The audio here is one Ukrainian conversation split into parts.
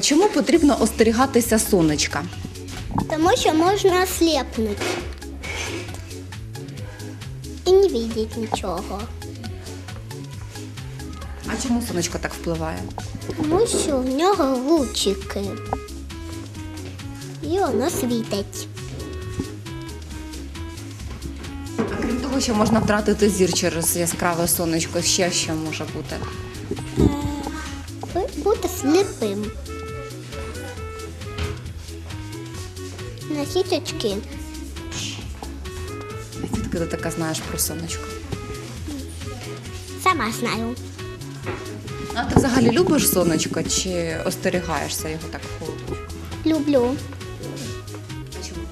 Чому потрібно остерігатися сонечка? Тому що можна ослепнути. І не бачити нічого. А чому сонечко так впливає? Тому що в нього лучики. І воно світить. А крім того, що можна втратити зір через яскраве сонечко, ще що може бути? Бути сліпим. Носіть очки. Звідки ти таке знаєш про сонечко? Сама знаю. А ти взагалі любиш сонечко чи остерігаєшся його так в холодку? Люблю. Чому?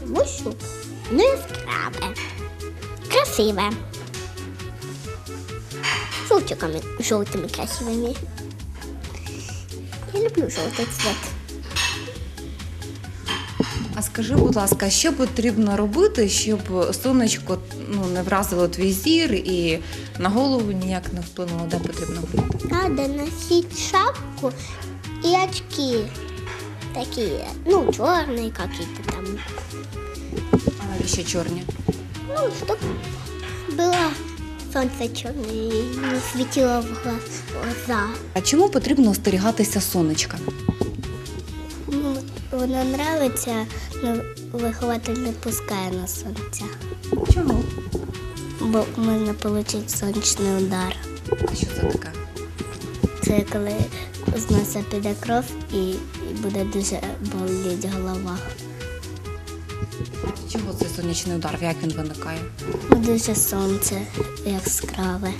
Тому що не яскраве. Красиве. Жовтиками, жовтими красивими. Я люблю жовтий цвет. А скажи, будь ласка, що потрібно робити, щоб сонечко ну, не вразило твій зір і на голову ніяк не вплинуло, де потрібно бути? Надо носить шапку и очки. Такие, ну, черные какие-то там. А навіщо чорні? Ну, чтоб было солнце черное и не светило в глаз- глаза. А чому потрібно остерігатися сонечка? Ну, Вона нравиться, але вихователь не пускає на сонце. Чому? Бо можна отримати сонячний удар. А що це таке? Це коли з носа піде кров і, буде дуже боліти голова. Чого цей сонячний удар? Як він виникає? Дуже сонце яскраве.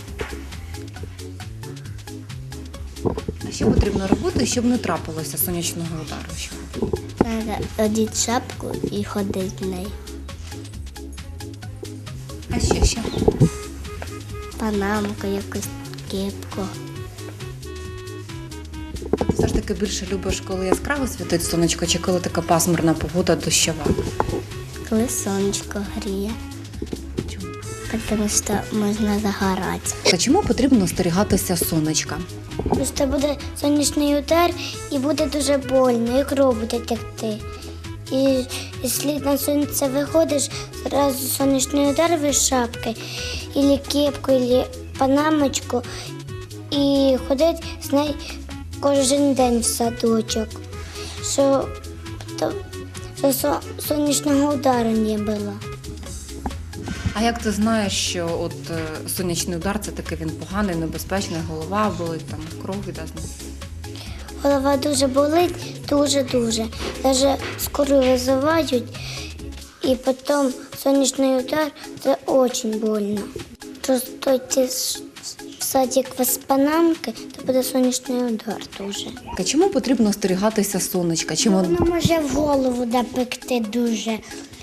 А що потрібно робити, щоб не трапилося сонячного удару? Треба одіти шапку і ходити в неї. А ще що? Панамку, якусь кепку. Ти все ж таки більше любиш, коли яскраво світить сонечко, чи коли така пасмурна погода дощова? Коли сонечко гріє, Чому? тому що можна загорати. А чому потрібно остерігатися сонечка? Просто буде сонячний удар і буде дуже больно, і кров буде текти. І якщо на сонце виходиш, зразу сонячний удар в шапки, або кепку, або панамочку, і ходить з нею кожен день в садочок, що, то, що сонячного удару не було. А як ти знаєш, що от е, сонячний удар це таки він поганий, небезпечний, голова болить, там кров іде з ним? Голова дуже болить, дуже-дуже. Даже скоро визивають, і потім сонячний удар це дуже больно. Просто йти с- в садик то буде сонячний удар дуже. А чому потрібно остерігатися сонечка? Чим от- Воно може в голову напекти дуже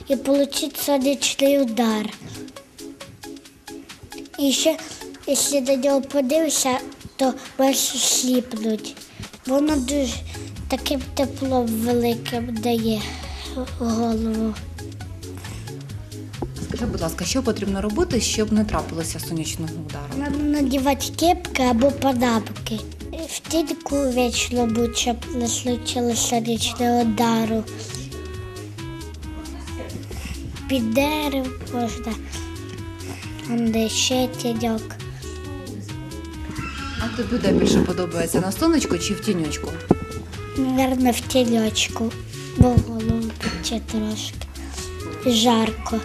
і отримати сонячний удар. І ще, якщо до нього подивишся, то можеш сліпнути. Воно дуже таке тепло велике дає голову. Скажи, будь ласка, що потрібно робити, щоб не трапилося сонячного удару? Треба надівати кепки або панамки. В тіньку вічно будь, щоб не случилося сонячного удару. Під дерев можна. Там де ще тіньок. А тобі де більше подобається на сонечку чи в тіньочку? Наверно, в тіньочку, бо голову пече трошки. Жарко.